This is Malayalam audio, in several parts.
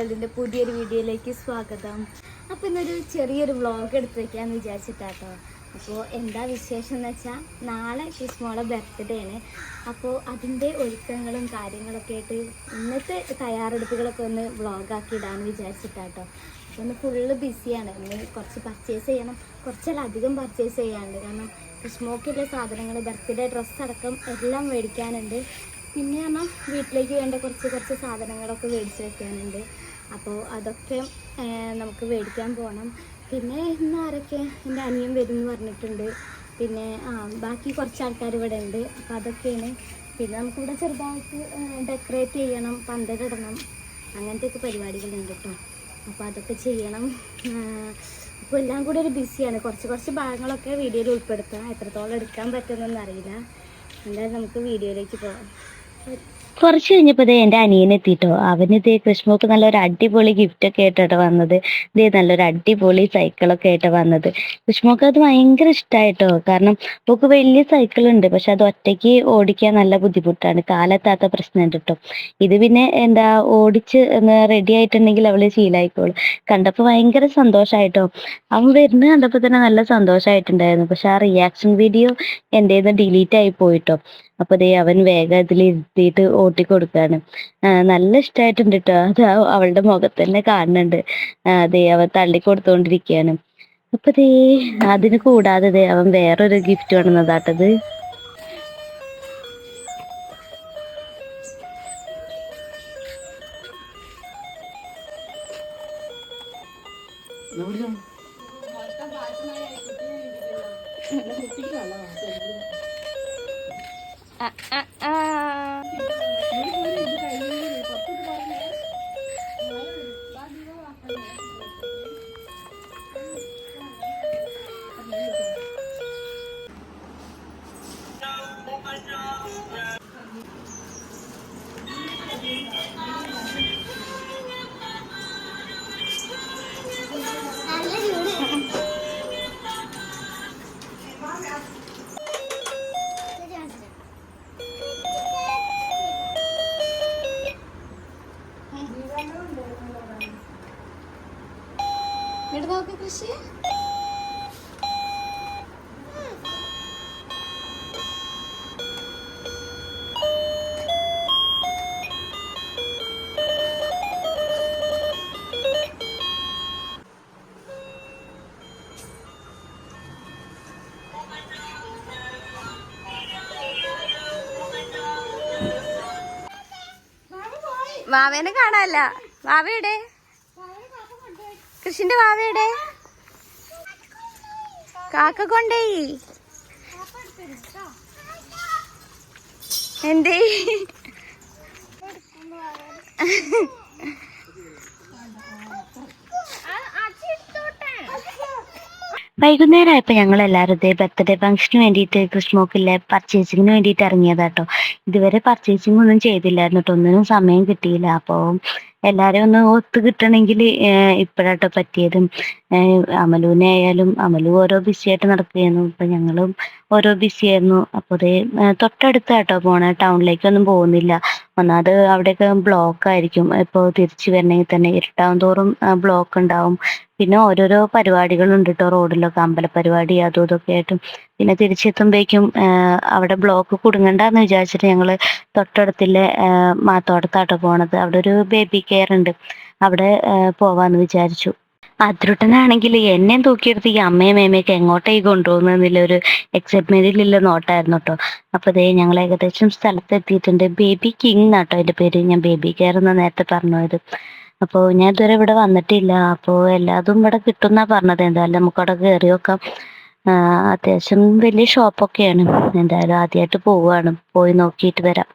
വേൾഡിന്റെ പുതിയൊരു വീഡിയോയിലേക്ക് സ്വാഗതം. അപ്പോൾ ഇന്നൊരു ചെറിയൊരു വ്ളോഗ് എടുത്ത് വയ്ക്കാമെന്ന് വിചാരിച്ചിട്ടാട്ടോ. അപ്പോൾ എന്താ വിശേഷം എന്ന് വെച്ചാൽ നാളെ ശിശുമോളെ ബർത്ത്ഡേ ആണ്. അപ്പോൾ അതിന്റെ ഒരുക്കങ്ങളും കാര്യങ്ങളൊക്കെ ആയിട്ട് ഇന്നത്തെ തയ്യാറെടുപ്പുകളൊക്കെ ഒന്ന് വ്ളോഗാക്കി ഇടാമെന്ന് വിചാരിച്ചിട്ടാട്ടോ. അപ്പോൾ ഒന്ന് ഫുള്ള് ബിസിയാണ് ഇന്ന് കുറച്ച് പർച്ചേസ് ചെയ്യണം. കുറച്ചധികം പർച്ചേസ് ചെയ്യാനുണ്ട്. കാരണം ശിശുമോക്കുള്ള സാധനങ്ങൾ ബർത്ത്ഡേ ഡ്രസ്സ് അടക്കം എല്ലാം മേടിക്കാനുണ്ട്. പിന്നെ പറഞ്ഞാൽ വീട്ടിലേക്ക് വേണ്ട കുറച്ച് കുറച്ച് സാധനങ്ങളൊക്കെ മേടിച്ച് വെക്കാനുണ്ട്. അപ്പോൾ അതൊക്കെ നമുക്ക് മേടിക്കാൻ പോകണം പിന്നെ ഇന്ന് ആരൊക്കെ എന്റെ അനിയൻ വരും എന്ന് പറഞ്ഞിട്ടുണ്ട്. പിന്നെ ആ ബാക്കി കുറച്ച് ആൾക്കാർ ഇവിടെ ഉണ്ട്. അപ്പോൾ അതൊക്കെയാണ്. പിന്നെ നമുക്കിവിടെ ചെറുതായിട്ട് ഡെക്കറേറ്റ് ചെയ്യണം പന്തലിടണം അങ്ങനത്തെയൊക്കെ പരിപാടികളുണ്ട് കേട്ടോ. അപ്പോൾ അതൊക്കെ ചെയ്യണം. അപ്പോൾ എല്ലാം കൂടി ഒരു ബിസിയാണ്. കുറച്ച് കുറച്ച് ഭാഗങ്ങളൊക്കെ വീഡിയോയിൽ ഉൾപ്പെടുത്താം. എത്രത്തോളം എടുക്കാൻ പറ്റുമെന്നൊന്നും അറിയില്ല. എന്തായാലും നമുക്ക് വീഡിയോയിലേക്ക് പോകാം കുറച്ച് കഴിഞ്ഞപ്പോൾ ഇതേ എന്റെ അനിയനെത്തിട്ടോ ഇതേ കൃഷ്ണക്ക് നല്ലൊരു അടിപൊളി ഗിഫ്റ്റ് ഒക്കെ ആയിട്ടാണ് വന്നത്. ഇതേ നല്ലൊരു അടിപൊളി സൈക്കിളൊക്കെ ആയിട്ട് വന്നത്. കൃഷ്ണക്ക് അത് ഭയങ്കര ഇഷ്ടമായിട്ടോ കാരണം ഓക്ക് വലിയ സൈക്കിൾ ഉണ്ട്. പക്ഷെ അത് ഒറ്റയ്ക്ക് ഓടിക്കാൻ നല്ല ബുദ്ധിമുട്ടാണ്. കാലെത്താത്ത പ്രശ്നമുണ്ട് കേട്ടോ ഇത് പിന്നെ എന്താ ഓടിച്ച് റെഡി ആയിട്ടുണ്ടെങ്കിൽ അവൾ ശീലായിക്കോളും. കണ്ടപ്പോൾ ഭയങ്കര സന്തോഷമായിട്ടോ അവൻ വരുന്നത് കണ്ടപ്പോൾ തന്നെ നല്ല സന്തോഷമായിട്ടുണ്ടായിരുന്നു പക്ഷെ ആ റിയാക്ഷൻ വീഡിയോ എന്റെ ഡിലീറ്റ് ആയി പോയിട്ടോ. അപ്പൊ ദേ അവൻ വേഗം അതിലിരുത്തിയിട്ട് ഓട്ടി കൊടുക്കാണ്. നല്ല ഇഷ്ടമായിട്ടുണ്ട് കേട്ടോ അത് അവളുടെ മുഖത്ത് തന്നെ കാണുന്നുണ്ട്. ദേ അവൻ തള്ളി കൊടുത്തോണ്ടിരിക്കുകയാണ് അപ്പൊ ദേ അതിന് കൂടാതെ ദേ അവൻ വേറൊരു ഗിഫ്റ്റ് കൊണ്ടുവന്നതാട്ടത് ഇവിടെ വാവേനെ കാണാല്ല. വാവയുടെ കൃഷിന്റെ വാവയുടെ കാക്ക കൊണ്ടേയി. എന്തേ? വൈകുന്നേരം ആയപ്പോ ഞങ്ങൾ എല്ലാവരും ഇതേ ബർത്ത്ഡേ ഫംഗ്ഷന് വേണ്ടിയിട്ട് കൃഷ്ണമോക്കില്ലേ പർച്ചേസിങ്ങിന് വേണ്ടിയിട്ട് ഇറങ്ങിയതാട്ടോ ഇതുവരെ പർച്ചേസിംഗ് ഒന്നും ചെയ്തില്ലായിരുന്നു കേട്ടോ ഒന്നിനും സമയം കിട്ടിയില്ല. അപ്പോൾ എല്ലാരും ഒന്ന് ഒത്തു കിട്ടണമെങ്കിൽ ഇപ്പോഴാട്ടോ പറ്റിയതും. അമലുവിനെ ആയാലും അമലു ഓരോ ബിസി ആയിട്ട് നടക്കുകയായിരുന്നു. ഇപ്പൊ ഞങ്ങളും ഓരോ ബിസി ആയിരുന്നു. അതേ ദേ കേട്ടോ പോണ. ടൗണിലേക്ക് ടൗണിലേക്കൊന്നും പോകുന്നില്ല. ഒന്നാമത് അവിടെയൊക്കെ ബ്ലോക്ക് ആയിരിക്കും. ഇപ്പോൾ തിരിച്ചു വരണമെങ്കിൽ തന്നെ ഇരുട്ടാവും തോറും ബ്ലോക്ക് ഉണ്ടാവും. പിന്നെ ഓരോരോ പരിപാടികളുണ്ട് കേട്ടോ റോഡിലൊക്കെ അമ്പല പരിപാടി അതും ഇതൊക്കെ ആയിട്ടും. പിന്നെ തിരിച്ചെത്തുമ്പോഴേക്കും അവിടെ ബ്ലോക്ക് കുടുങ്ങണ്ടെന്ന് വിചാരിച്ചിട്ട് ഞങ്ങൾ തൊട്ടടുത്തില്ലേ ആഹ് മാത്തോടത്താട്ടോ പോണത്. അവിടെ ഒരു ബേബി കെയർ ഉണ്ട്. അവിടെ പോവാന്ന് വിചാരിച്ചു. അതിരുട്ടനാണെങ്കിൽ എന്നെ തൂക്കിയെടുത്ത് ഈ അമ്മയും മേമയൊക്കെ എങ്ങോട്ടേക്ക് കൊണ്ടുപോകുന്നതിൽ ഒരു എക്സൈറ്റ്മെന്റിലുള്ള നോട്ടായിരുന്നു കേട്ടോ. അപ്പൊ ദേ ഞങ്ങൾ ഏകദേശം സ്ഥലത്തെത്തിയിട്ടുണ്ട്. ബേബി കിങ് എന്നാട്ടോ എന്റെ പേര്. ഞാൻ ബേബി കെയർ എന്ന് നേരത്തെ പറഞ്ഞത്. അപ്പോൾ ഞാൻ ഇതുവരെ ഇവിടെ വന്നിട്ടില്ല. അപ്പോൾ എല്ലാതും ഇവിടെ കിട്ടുന്നാ പറഞ്ഞത്. എന്തായാലും നമുക്ക് അവിടെ കയറി നോക്കാം. അത്യാവശ്യം വലിയ ഷോപ്പൊക്കെയാണ് എന്തായാലും ആദ്യമായിട്ട് പോവുകയാണ് പോയി നോക്കിയിട്ട് വരാം.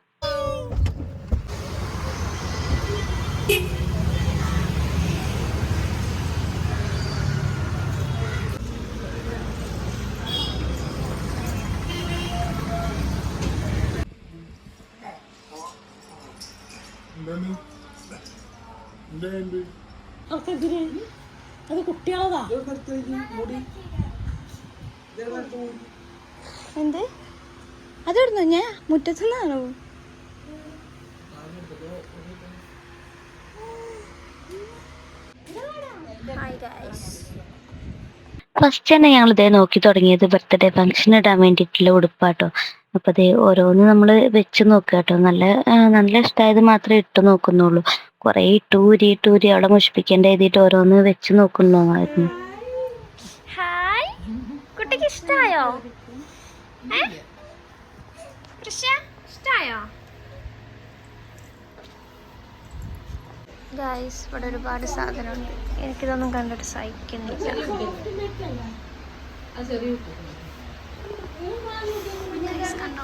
അത് കുട്ടികളതാ? എന്ത്? അതെവിടുന്നു? ഞാൻ മുറ്റത്തുനിന്നാണോ? ഫസ്റ്റ് തന്നെ ഞങ്ങൾ ഇതേ നോക്കി തുടങ്ങിയത് ബർത്ത്ഡേ ഫംഗ്ഷൻ ഇടാൻ വേണ്ടിയിട്ടുള്ള ഉടുപ്പാട്ടോ. അപ്പൊ അതേ ഓരോന്ന് നമ്മൾ വെച്ച് നോക്കുക കേട്ടോ നല്ല നല്ല ഇഷ്ടമായത് മാത്രമേ ഇട്ട് നോക്കുന്നുള്ളൂ. കുറെ ഇട്ടൂരി ഇട്ടൂരി അവിടെ മുഷിപ്പിക്കേണ്ട എഴുതിയിട്ട് ഓരോന്ന് വെച്ച് നോക്കുന്നു ഹായ്. കുട്ടിക്ക് ഇഷ്ടായോ? ഇഷ്ടായോ? ഗായ്സ് ഇവിടെ ഒരുപാട് സാധനമുണ്ട്. എനിക്കിതൊന്നും കണ്ടിട്ട് സഹിക്കുന്നില്ല. Guys, കണ്ടോ?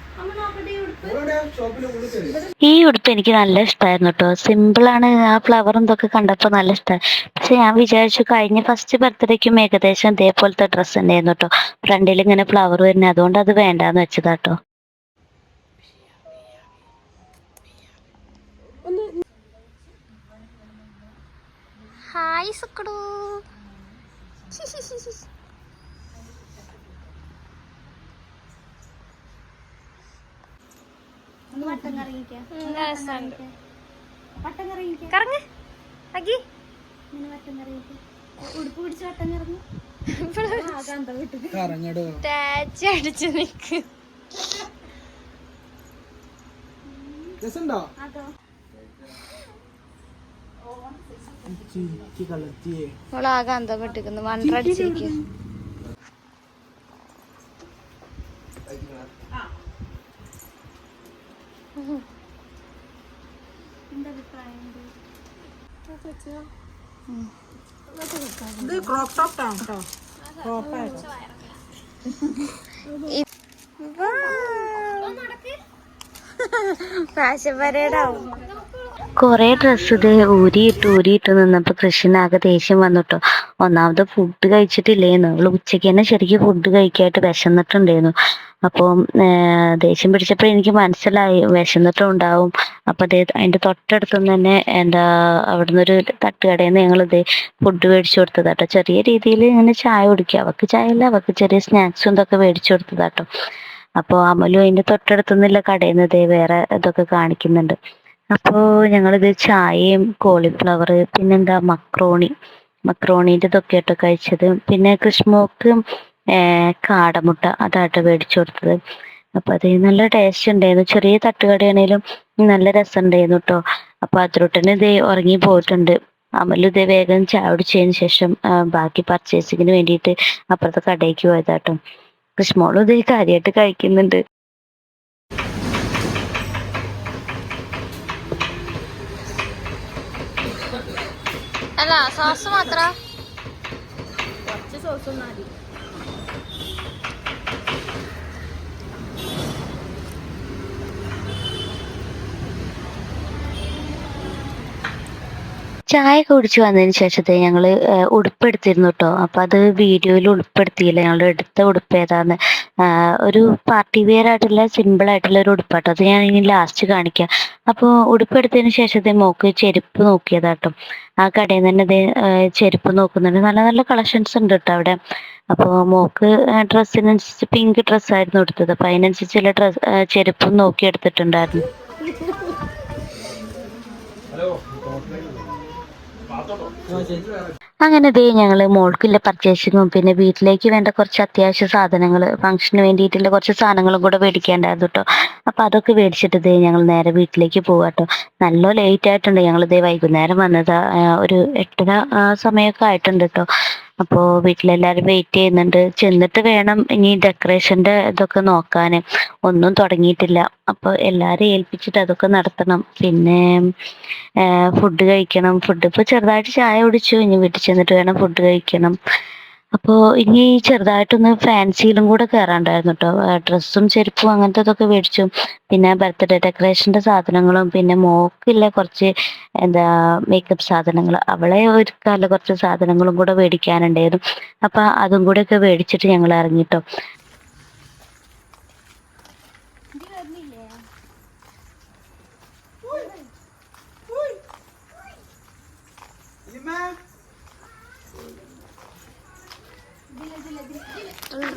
ഈ ഉടുപ്പ് എനിക്ക് നല്ല ഇഷ്ടമായിരുന്നു കേട്ടോ സിമ്പിളാണ് ആ ഫ്ലവറും ഇതൊക്കെ കണ്ടപ്പോൾ നല്ല ഇഷ്ടമായി പക്ഷെ ഞാൻ വിചാരിച്ചു കഴിഞ്ഞ ഫസ്റ്റ് ബർത്ത്ഡേക്കും ഏകദേശം ഇതേപോലത്തെ ഡ്രസ്സ് തന്നെയായിരുന്നു കേട്ടോ ഫ്രണ്ടിൽ ഇങ്ങനെ ഫ്ലവർ വരുന്നത് അതുകൊണ്ട് അത് വേണ്ടാന്ന് വെച്ചതാ കേട്ടോ ഹായ് സുക്കടു. കറങ്ങ്. അഗി. ഉടുപ്പ് പിടിച്ച് വട്ടം കറങ്ങി കറങ്ങടോ. ടാച്ച് അടിച്ച് നിക്ക്. അവളാകെ അന്തപ്പെട്ടിരിക്കുന്നു വണ്ടടിച്ചിരിക്കും എന്താ അഭിപ്രായം ഇത് ക്രോപ്പ് ടോപ്പ് ആണ് കേട്ടോ ക്രോപ്പ് ഫാഷൻ പരേഡാവും കുറെ ഡ്രസ്സ് ഇത് ഊരിയിട്ട് ഊരിയിട്ട് നിന്നപ്പോൾ കൃഷിനാകെ ദേഷ്യം വന്നിട്ടോ. ഒന്നാമത് ഫുഡ് കഴിച്ചിട്ടില്ലേന്ന്. അവൾ ഉച്ചയ്ക്ക് തന്നെ ശരിക്കും ഫുഡ് കഴിക്കായിട്ട് വിശന്നിട്ടുണ്ടായിരുന്നു. അപ്പോൾ ദേഷ്യം പിടിച്ചപ്പോൾ എനിക്ക് മനസ്സിലായി. വിശന്നിട്ടും ഉണ്ടാവും അപ്പോൾ അതേ അതിന്റെ തൊട്ടടുത്തുനിന്ന് തന്നെ എന്താ അവിടുന്ന് ഒരു തട്ടുകടയിൽ നിന്ന് ഞങ്ങൾ ഇതേ ഫുഡ് മേടിച്ചു കൊടുത്തതാട്ടോ. ചെറിയ രീതിയിൽ ഇങ്ങനെ ചായ കുടിക്കുക അവൾക്ക് ചായ അല്ല അവൾക്ക് ചെറിയ സ്നാക്സും ഇതൊക്കെ മേടിച്ചു കൊടുത്തതാട്ടോ. അപ്പോൾ അമലും അതിന്റെ തൊട്ടടുത്തുനിന്നുള്ള കടയിൽ നിന്ന് ഇതേ വേറെ ഇതൊക്കെ കാണിക്കുന്നുണ്ട്. അപ്പോൾ ഞങ്ങളിത് ചായയും കോളിഫ്ലവർ പിന്നെന്താ മക്രോണി മക്രോണീന്റെ ഇതൊക്കെ ആയിട്ട് കഴിച്ചത്. പിന്നെ കൃഷ്മോക്ക് കാടമുട്ട അതായിട്ട് മേടിച്ചു കൊടുത്തത്. അപ്പോൾ അത് നല്ല ടേസ്റ്റ് ഉണ്ടായിരുന്നു. ചെറിയ തട്ടുകടയാണേലും നല്ല രസം ഉണ്ടായിരുന്നു കേട്ടോ അപ്പോൾ അതിലോട്ടന്നെ ഇതേ ഉറങ്ങി പോയിട്ടുണ്ട്. അമലും ഇതേ വേഗം ചായ കുടിച്ചതിന് ശേഷം ബാക്കി പർച്ചേസിങ്ങിന് വേണ്ടിയിട്ട് അപ്പുറത്തെ കടയിലേക്ക് പോയതാട്ടോ. കൃഷ്മോളും ഇതേ കാര്യമായിട്ട് കഴിക്കുന്നുണ്ട്. അല്ല സോസ് മാത്ര. കുറച്ച് സോസ് മതി. ചായ കുടിച്ചു വന്നതിന് ശേഷത്തെ ഞങ്ങൾ ഉടുപ്പെടുത്തിരുന്നു കേട്ടോ അപ്പൊ അത് വീഡിയോയിൽ ഉൾപ്പെടുത്തിയില്ല ഞങ്ങൾ എടുത്ത ഉടുപ്പ് ഏതാന്ന് ഒരു പാർട്ടി വെയർ ആയിട്ടുള്ള സിമ്പിൾ ആയിട്ടുള്ള ഒരു ഉടുപ്പാട്ടോ. അത് ഞാൻ ഇനി ലാസ്റ്റ് കാണിക്കാം. അപ്പോൾ ഉടുപ്പെടുത്തതിന് ശേഷത്തെ മോക്ക് ചെരുപ്പ് നോക്കിയതാട്ടോ. ആ കടയിൽ നിന്ന് തന്നെ ചെരുപ്പ് നോക്കുന്നുണ്ട്. നല്ല നല്ല കളക്ഷൻസ് ഉണ്ട് കേട്ടോ അവിടെ. അപ്പോൾ മോക്ക് ഡ്രസ്സിനനുസരിച്ച് പിങ്ക് ഡ്രസ്സായിരുന്നു എടുത്തത് അപ്പം അതിനനുസരിച്ചുള്ള ഡ്രസ് ചെരുപ്പും നോക്കി എടുത്തിട്ടുണ്ടായിരുന്നു. അങ്ങനെ ദേ ഞങ്ങൾ മോൾക്കുള്ള പർച്ചേസിങ്ങും പിന്നെ വീട്ടിലേക്ക് വേണ്ട കുറച്ച് അത്യാവശ്യ സാധനങ്ങൾ ഫംഗ്ഷന് വേണ്ടിയിട്ടുള്ള കുറച്ച് സാധനങ്ങളും കൂടെ മേടിക്കേണ്ടായിരുന്നു കേട്ടോ അപ്പോൾ അതൊക്കെ മേടിച്ചിട്ട് ദേ ഞങ്ങൾ നേരെ വീട്ടിലേക്ക് പോവാട്ടോ നല്ല ലേറ്റ് ആയിട്ടുണ്ട് ഞങ്ങൾ ദേ വൈകുന്നേരം വന്നത് ഒരു എട്ടര സമയമൊക്കെ ആയിട്ടുണ്ട് കേട്ടോ അപ്പോൾ വീട്ടിലെല്ലാവരും വെയിറ്റ് ചെയ്യുന്നുണ്ട്. ചെന്നിട്ട് വേണം ഇനി ഡെക്കറേഷന്റെ ഇതൊക്കെ നോക്കാൻ ഒന്നും തുടങ്ങിയിട്ടില്ല. അപ്പോൾ എല്ലാവരെയും ഏൽപ്പിച്ചിട്ട് അതൊക്കെ നടത്തണം. പിന്നെ ഫുഡ് കഴിക്കണം. ഫുഡ് ഇപ്പോൾ ചെറുതായിട്ട് ചായ കുടിച്ചു. ഇനി വീട്ടിൽ ചെന്നിട്ട് വേണം ഫുഡ് കഴിക്കണം. അപ്പോൾ ഇനി ചെറുതായിട്ടൊന്ന് ഫാൻസിയിലും കൂടെ കയറാണ്ടായിരുന്നു കേട്ടോ ഡ്രസ്സും ചെരുപ്പും അങ്ങനത്തെ ഇതൊക്കെ മേടിച്ചു. പിന്നെ ബർത്ത്ഡേ ഡെക്കറേഷന്റെ സാധനങ്ങളും പിന്നെ മോക്കില്ല കുറച്ച് എന്താ മേക്കപ്പ് സാധനങ്ങൾ അവളെ ഒരുക്കാനുള്ള കുറച്ച് സാധനങ്ങളും കൂടെ മേടിക്കാനുണ്ടായിരുന്നു. അപ്പോൾ അതും കൂടെ ഒക്കെ മേടിച്ചിട്ട് ഞങ്ങൾ ഇറങ്ങിട്ടോ ഇത് വരുന്നില്ലേ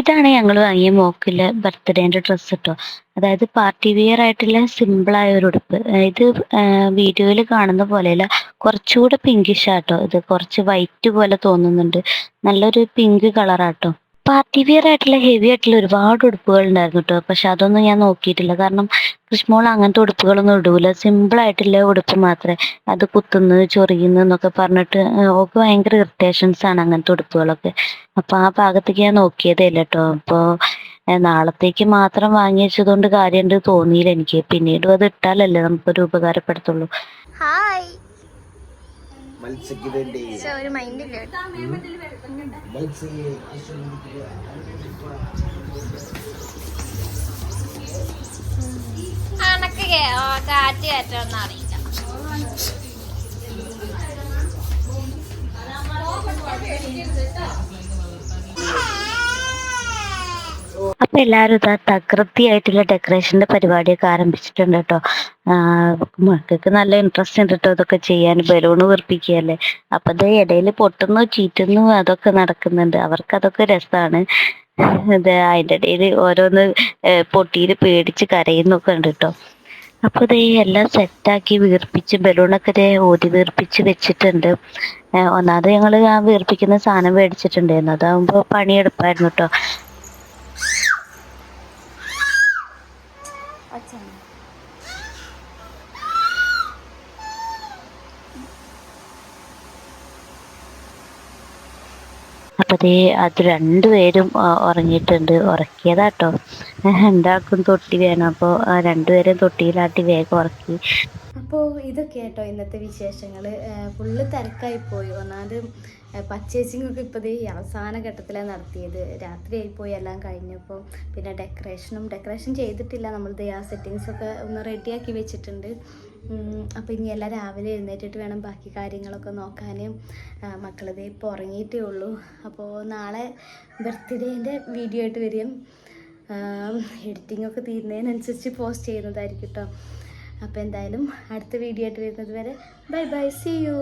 ഇതാണ് ഞങ്ങൾ വാങ്ങിയ മോക്കിലെ ബർത്ത്ഡേന്റെ ഡ്രസ്സ് കേട്ടോ അതായത് പാർട്ടി വെയർ ആയിട്ടുള്ള സിമ്പിൾ ആയ ഒരു ഉടുപ്പ്. ഇത് വീഡിയോയിൽ കാണുന്ന പോലെയല്ല കുറച്ചുകൂടെ പിങ്കിഷ് ആട്ടോ. ഇത് കുറച്ച് വൈറ്റ് പോലെ തോന്നുന്നുണ്ട്. നല്ലൊരു പിങ്ക് കളറാട്ടോ പാർട്ടി വിയർ ആയിട്ടുള്ള ഹെവി ആയിട്ടുള്ള ഒരുപാട് ഉടുപ്പുകൾ ഉണ്ടായിരുന്നു കേട്ടോ പക്ഷെ അതൊന്നും ഞാൻ നോക്കിയിട്ടില്ല. കാരണം കൃഷ്ണമോൾ അങ്ങനത്തെ ഉടുപ്പുകളൊന്നും ഇടൂല. സിമ്പിൾ ആയിട്ടുള്ള ഉടുപ്പ് മാത്രമേ. അത് കുത്തുന്നു ചൊറിയുന്നു എന്നൊക്കെ പറഞ്ഞിട്ട് ഓക്ക് ഭയങ്കര ഇറിറ്റേഷൻസ് ആണ് അങ്ങനത്തെ ഉടുപ്പുകളൊക്കെ. അപ്പൊ ആ ഭാഗത്തേക്ക് ഞാൻ നോക്കിയതേ ഇല്ല കേട്ടോ അപ്പോ ഏർ നാളത്തേക്ക് മാത്രം വാങ്ങി വെച്ചതുകൊണ്ട് കാര്യമുണ്ട് തോന്നിയില്ല എനിക്ക്. പിന്നീട് അത് ഇട്ടാലല്ലേ നമുക്കൊരു ഉപകാരപ്പെടുത്തുള്ളൂ. മത്സ്യക്ക് വേണ്ടി ഒരു മൈൻഡില്ലേ മത്സ്യ അണക്ക് കാറ്റ് കയറ്റൊന്നും അറിയില്ല. അപ്പൊ എല്ലാരും ഇതാ തകൃതിയായിട്ടുള്ള ഡെക്കറേഷന്റെ പരിപാടിയൊക്കെ ആരംഭിച്ചിട്ടുണ്ട് കേട്ടോ. മക്കൾക്ക് നല്ല ഇൻട്രസ്റ്റ് ഉണ്ട് കേട്ടോ ഇതൊക്കെ ചെയ്യാൻ. ബലൂൺ വീർപ്പിക്കുകയല്ലേ. അപ്പൊ ഇത് ഇടയിൽ പൊട്ടുന്നു ചീറ്റുന്നു അതൊക്കെ നടക്കുന്നുണ്ട്. അവർക്ക് അതൊക്കെ രസമാണ് അതിന്റെ ഇടയിൽ ഓരോന്ന് പൊട്ടിയിൽ പേടിച്ച് കരയുന്നൊക്കെ ഉണ്ട് കേട്ടോ. അപ്പൊ ഇത് എല്ലാം സെറ്റാക്കി വീർപ്പിച്ച് ബലൂണൊക്കെ ഇതേ ഊതി വീർപ്പിച്ച് വെച്ചിട്ടുണ്ട്. ഒന്നാമത് ഞങ്ങൾ ആ വീർപ്പിക്കുന്ന സാധനം മേടിച്ചിട്ടുണ്ടായിരുന്നു. അതാകുമ്പോൾ പണിയെടുപ്പായിരുന്നു കേട്ടോ. അപ്പൊ അത് രണ്ടുപേരും ഉറങ്ങിയിട്ടുണ്ട്. ഉറക്കിയതാട്ടോ. രണ്ടാൾക്കും തൊട്ടി വേണം. അപ്പോൾ രണ്ടുപേരും തൊട്ടിയിലാട്ടി വേഗം ഉറക്കി. അപ്പോൾ ഇതൊക്കെ കേട്ടോ ഇന്നത്തെ വിശേഷങ്ങൾ ഫുള്ള് തിരക്കായി പോയി ഒന്നാമത് ഒക്കെ ഇപ്പോൾ ഈ അവസാന ഘട്ടത്തിലാണ് നടത്തിയത്. രാത്രിയായി പോയി എല്ലാം കഴിഞ്ഞപ്പോൾ പിന്നെ ഡെക്കറേഷനും ഡെക്കറേഷൻ ചെയ്തിട്ടില്ല. നമ്മൾ ആ സെറ്റിങ്സ് ഒക്കെ ഒന്ന് റെഡിയാക്കി വെച്ചിട്ടുണ്ട്. അപ്പോൾ ഇനി എല്ലാം രാവിലെ എഴുന്നേറ്റിട്ട് വേണം ബാക്കി കാര്യങ്ങളൊക്കെ നോക്കാനും. മക്കളത് ഇപ്പോൾ ഉറങ്ങിയിട്ടേ ഉള്ളൂ. അപ്പോൾ നാളെ ബർത്ത്ഡേന്റെ വീഡിയോ ആയിട്ട് വരും. എഡിറ്റിംഗ് ഒക്കെ തീരുന്നതിനനുസരിച്ച് പോസ്റ്റ് ചെയ്യുന്നതായിരിക്കും കേട്ടോ അപ്പോൾ എന്തായാലും അടുത്ത വീഡിയോ ആയിട്ട് വരുന്നത് വരെ ബൈ ബൈ സി യു